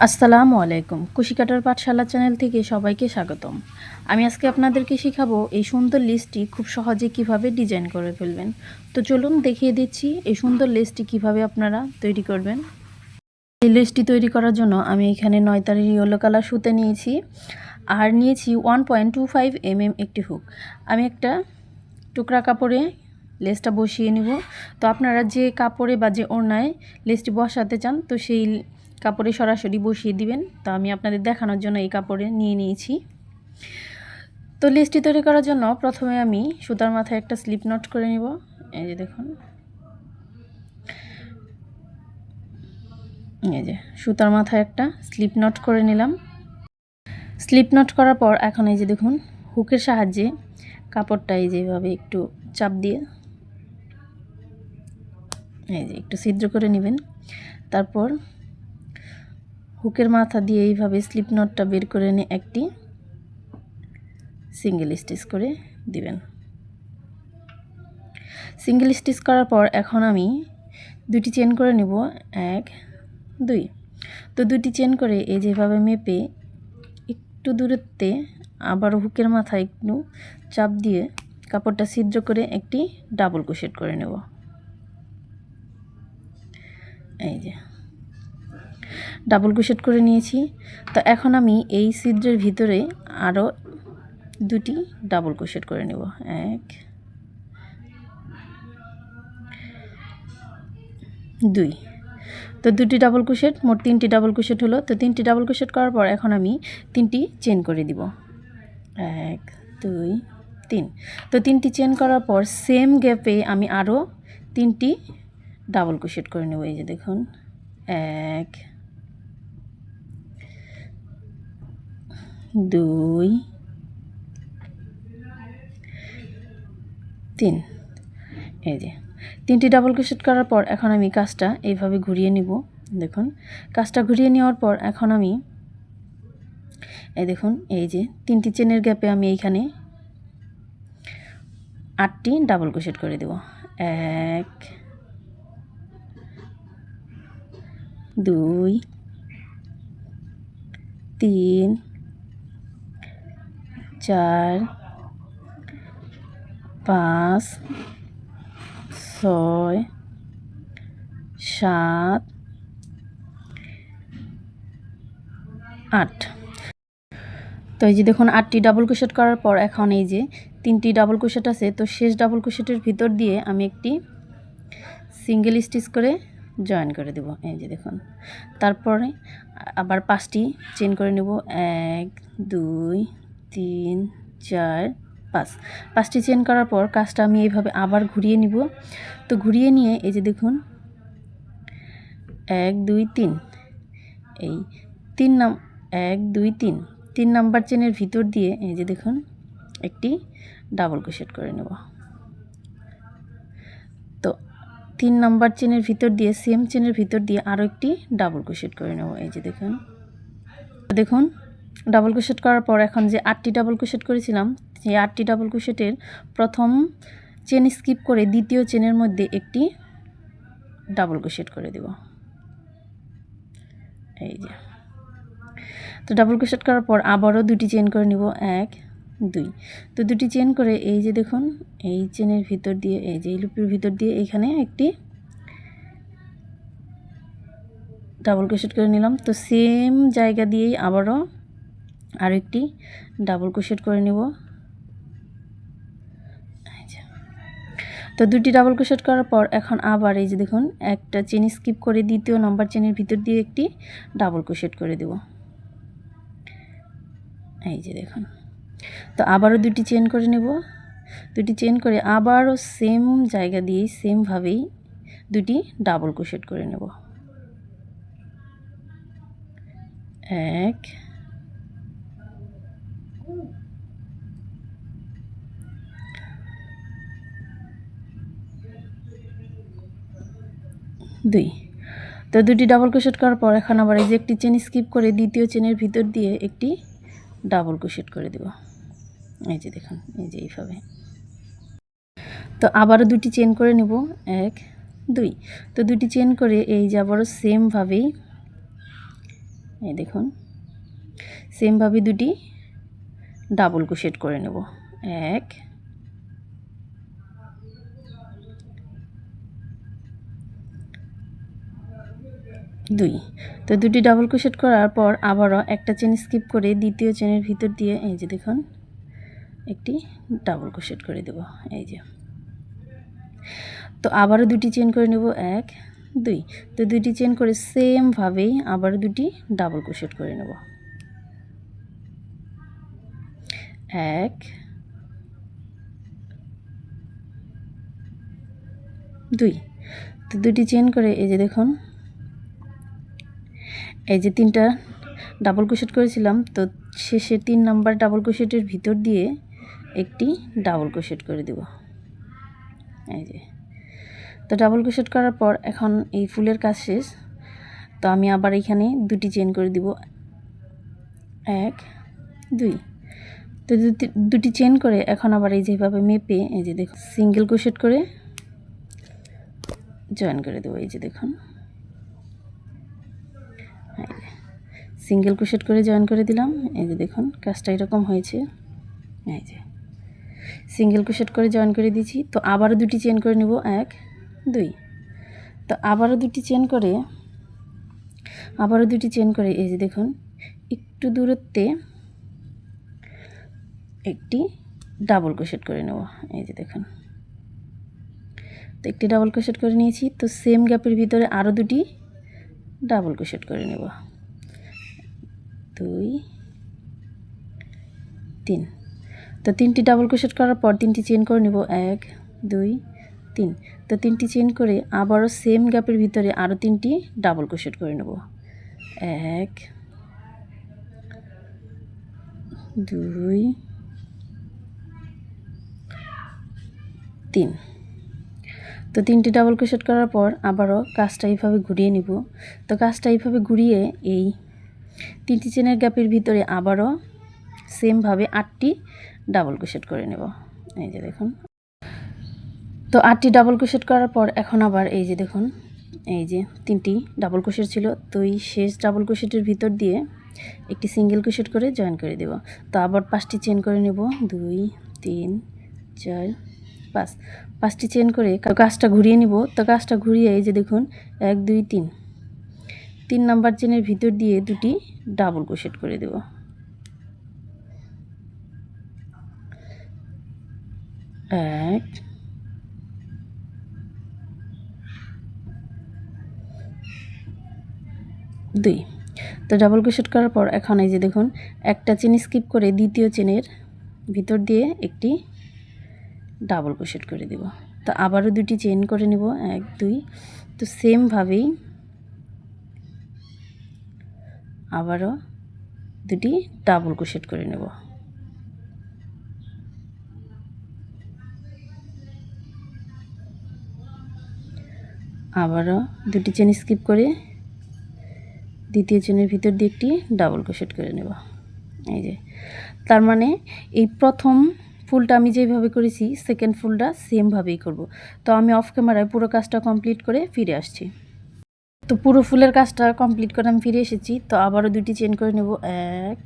আসসালামু আলাইকুম। কুশিকাটার পাঠশালা চ্যানেল থেকে সবাইকে স্বাগতম। আমি আজকে আপনাদেরকে শেখাবো এই সুন্দর লেসটি খুব সহজে কীভাবে ডিজাইন করে ফেলবেন। তো চলুন দেখিয়ে দিচ্ছি এই সুন্দর লেসটি কীভাবে আপনারা তৈরি করবেন। এই লেসটি তৈরি করার জন্য আমি এখানে নয় তারের ইয়েলো কালার সুতে নিয়েছি আর নিয়েছি one point two five M M একটি হুক। আমি একটা টুকরা কাপড়ে লেসটা বসিয়ে নিব। তো আপনারা যে কাপড়ে বা যে ওড়নায় লেসটি বসাতে চান, তো সেই কাপড়ে সরাসরি বসিয়ে দিবেন। তো আমি আপনাদের দেখানোর জন্য এই কাপড়ে নিয়ে নিয়েছি। তো লেসটি তৈরি করার জন্য প্রথমে আমি সুতার মাথায় একটা স্লিপ নট করে নিব। এই যে দেখুন। এই যে সুতার মাথায় একটা স্লিপ নট করে নিলাম। স্লিপ নট করার পর এখন এই যে দেখুন, হুকের সাহায্যে কাপড়টা এই যেভাবে একটু চাপ দিয়ে এই যে একটু ছিদ্র করে নেবেন। তারপর হুকের মাথা দিয়ে এইভাবে স্লিপ নটটা বের করে নিয়ে একটি সিঙ্গেল স্টিচ করে দিবেন। সিঙ্গেল স্টিচ করার পর এখন আমি দুটি চেন করে নেব। এক, দুই। তো দুটি চেন করে এই যেভাবে মেপে একটু দূরত্বে আবার হুকের মাথা একটু চাপ দিয়ে কাপড়টা ছিদ্র করে একটি ডাবল কুশেট করে নেব। এই যে। ডাবল কুশেট করে নিয়েছি। তো এখন আমি এই ছিদ্রের ভিতরে আরও দুটি ডাবল কুশেট করে নেব। এক, দুই। তো দুটি ডাবল কুশেট মোট তিনটি ডাবল কুশেট হলো। তো তিনটি ডাবল কুশেট করার পর এখন আমি তিনটি চেন করে দিব। এক, দুই, তিন। তো তিনটি চেন করার পর সেম গ্যাপে আমি আরও তিনটি ডাবল কুশেট করে নেব। এই যে দেখুন। এক দুই, তিন। এই যে, তিনটি ডাবল ক্রোশেট করার পর এখন আমি কাজটা এইভাবে ঘুরিয়ে নিব। দেখুন, কাজটা ঘুরিয়ে নেওয়ার পর এখন আমি, এই দেখুন, এই যে তিনটি চেনের গ্যাপে আমি এইখানে আটটি ডাবল ক্রোশেট করে দেব। এক, দুই, তিন চার, পাঁচ, ছয়, সাত, আট। তো এই যে দেখুন, আটটি ডাবল কুশেট করার পর এখন এই যে তিনটি ডাবল কুশেট আছে, তো শেষ ডাবল কুশেটের ভিতর দিয়ে আমি একটি সিঙ্গেল স্টিচ করে জয়েন করে দেব। এই যে দেখুন, তারপরে আবার পাঁচটি চেন করে নেব। এক, দুই তিন, চার, পাঁচ। পাঁচটি চেন করার পর কাজটা আমি এইভাবে আবার ঘুরিয়ে নিব। তো ঘুরিয়ে নিয়ে এই যে দেখুন, এক, দুই, তিন। এই তিন নাম, এক, দুই, তিন। তিন নাম্বার চেনের ভিতর দিয়ে এই যে দেখুন, একটি ডাবল ক্রোশেট করে নেব। তো তিন নাম্বার চেনের ভিতর দিয়ে, সেম চেনের ভিতর দিয়ে আরও একটি ডাবল ক্রোশেট করে নেব। এই যে দেখুন দেখুন ডাবল ক্রোশেট করার পর এখন যে আটটি ডাবল ক্রোশেট করেছিলাম, সেই আটটি ডাবল ক্রোশেটের প্রথম চেন স্কিপ করে দ্বিতীয় চেনের মধ্যে একটি ডাবল ক্রোশেট করে দেব। এই যে। তো ডাবল ক্রোশেট করার পর আবারও দুটি চেন করে নিব, এক, দুই। তো দুটি চেন করে এই যে দেখুন, এই চেনের ভিতর দিয়ে, এই যে এই লুপির ভিতর দিয়ে এখানে একটি ডাবল ক্রোশেট করে নিলাম। তো সেম জায়গা দিয়েই আবারও আরও একটি ডাবল ক্রোশেট করে নেব। তো দুটি ডাবল ক্রোশেট করার পর এখন আবার এই যে দেখুন, একটা চেন স্কিপ করে দ্বিতীয় নাম্বার চেনের ভিতর দিয়ে একটি ডাবল ক্রোশেট করে দেব। এই যে দেখুন। তো আবারও দুটি চেন করে নেব। দুটি চেন করে আবারও সেম জায়গা দিয়েই সেমভাবেই দুটি ডাবল ক্রোশেট করে নেব। এক দুই। তো দুটি ডাবল ক্রোশেট করার পর এখন আবার এই যে একটি চেন স্কিপ করে দ্বিতীয় চেনের ভিতর দিয়ে একটি ডাবল ক্রোশেট করে দেব। এই যে দেখুন, এই যে এইভাবে। তো আবারও দুটি চেন করে নেব। এক, দুই। তো দুটি চেন করে এই যে আবারও সেমভাবেই এই দেখুন সেমভাবে দুটি ডাবল ক্রোশেট করে নেব। এক দুই। তো দুটি ডাবল ক্রোশেট করার পর আবারও একটা চেন স্কিপ করে দ্বিতীয় চেনের ভিতর দিয়ে, এই যে দেখুন, একটি ডাবল ক্রোশেট করে দেব, এই যে। তো আবারও দুটি চেন করে নেব, এক, দুই। তো দুটি চেন করে সেমভাবেই আবারও দুটি ডাবল ক্রোশেট করে নেব। এক, দুই। তো দুটি চেন করে, এই যে দেখুন এই যে তিনটা ডাবল ক্রোশেট করেছিলাম, তো শেষে তিন নাম্বার ডাবল ক্রোশেটের ভিতর দিয়ে একটি ডাবল ক্রোশেট করে দেব। এই যে। তো ডাবল ক্রোশেট করার পর এখন এই ফুলের কাজ শেষ। তো আমি আবার এখানে দুটি চেন করে দিব। এক, দুই। তো দুটি চেন করে এখন আবার এই যেভাবে মেপে এই যে দেখুন সিঙ্গেল ক্রোশেট করে জয়েন করে দেবো। এই যে দেখুন। সিঙ্গেল ক্রোশেট করে জয়েন করে দিলাম। এই যে দেখুন, কাজটা এরকম হয়েছে। এই যে সিঙ্গেল ক্রোশেট করে জয়েন করে দিয়েছি। তো আবারও দুটি চেন করে নেব। এক, দুই। তো আবারও দুটি চেন করে, আবারও দুটি চেন করে, এই যে দেখুন, একটু দূরত্বে একটি ডাবল ক্রোশেট করে নেব। এই যে দেখুন, তো একটি ডাবল ক্রোশেট করে নিয়েছি। তো সেম গ্যাপের ভিতরে আরও দুটি ডাবল ক্রোশেট করে নেব। দুই, তিন। তো তিনটি ডাবল ক্রোশেট করার পর তিনটি চেন করে নেব। এক, দুই, তিন। তো তিনটি চেন করে আবারও সেম গ্যাপের ভিতরে আরও তিনটি ডাবল ক্রোশেট করে নেব। এক, দুই, তিন। তো তিনটি ডাবল ক্রোশেট করার পর আবারও কাজটা এইভাবে ঘুরিয়ে নিব। তো কাজটা এইভাবে ঘুরিয়ে এই তিনটি চেনের গ্যাপের ভিতরে আবারও সেমভাবে আটটি ডাবল ক্রোশেট করে নেব। এই যে দেখুন। তো আটটি ডাবল ক্রোশেট করার পর এখন আবার এই যে দেখুন, এই যে তিনটি ডাবল ক্রোশেট ছিল। তো এই শেষ ডাবল ক্রোশেটের ভিতর দিয়ে একটি সিঙ্গেল ক্রোশেট করে জয়েন করে দেব। তো আবার পাঁচটি চেন করে নেব। দুই, তিন, চার পাঁচ পাঁচটি চেন করে গাছটা ঘুরিয়ে নিব। তো গাছটা ঘুরিয়ে এই যে দেখুন, এক, দুই, তিন। তিন নাম্বার চেনের ভিতর দিয়ে দুটি ডাবল ক্রোশেট করে দেব। এক, দুই। তো ডাবল ক্রোশেট করার পর এখন এই যে দেখুন, একটা চেন স্কিপ করে দ্বিতীয় চেনের ভিতর দিয়ে একটি ডাবল ক্রোশেট করে দেব। তো আবারও দুটি চেন করে নেব, এক, দুই। তো সেমভাবেই আবারও দুটি ডাবল ক্রোশেট করে নেব। আবারও দুটি চেন স্কিপ করে দ্বিতীয় চেনের ভিতর দিয়ে একটি ডাবল ক্রোশেট করে নেব। এই যে, তার মানে এই প্রথম ফুলটা আমি যেভাবে করেছি সেকেন্ড ফুলটা সেমভাবেই করব। তো আমি অফ ক্যামেরায় পুরো কাজটা কমপ্লিট করে ফিরে আসছি। তো পুরো ফুলের কাজটা কমপ্লিট করে আমি ফিরে এসেছি। তো আবারও দুটি চেন করে নেব। এক,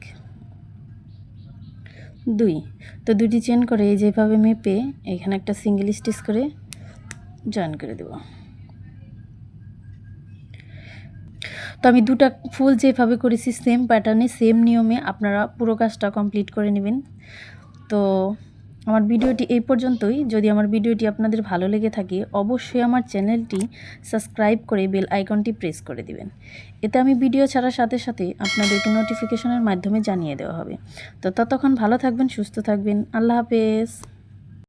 দুই। তো দুটি চেন করে যেভাবে মেপে এখানে একটা সিঙ্গেল স্টিচ করে জয়েন করে দেব। তো আমি দুটা ফুল যেভাবে করেছি সেম প্যাটার্নে সেম নিয়মে আপনারা পুরো কাজটা কমপ্লিট করে নেবেন। তো আমার ভিডিওটি এই পর্যন্তই। যদি আমার ভিডিওটি আপনাদের ভালো লেগে থাকে, অবশ্যই আমার চ্যানেলটি সাবস্ক্রাইব করে বেল আইকনটি প্রেস করে দিবেন। এতে আমি ভিডিও ছাড়ার সাথে সাথে আপনাদেরকে নোটিফিকেশনের মাধ্যমে জানিয়ে দেওয়া হবে। তো ততক্ষণ ভালো থাকবেন, সুস্থ থাকবেন। আল্লাহ হাফেজ।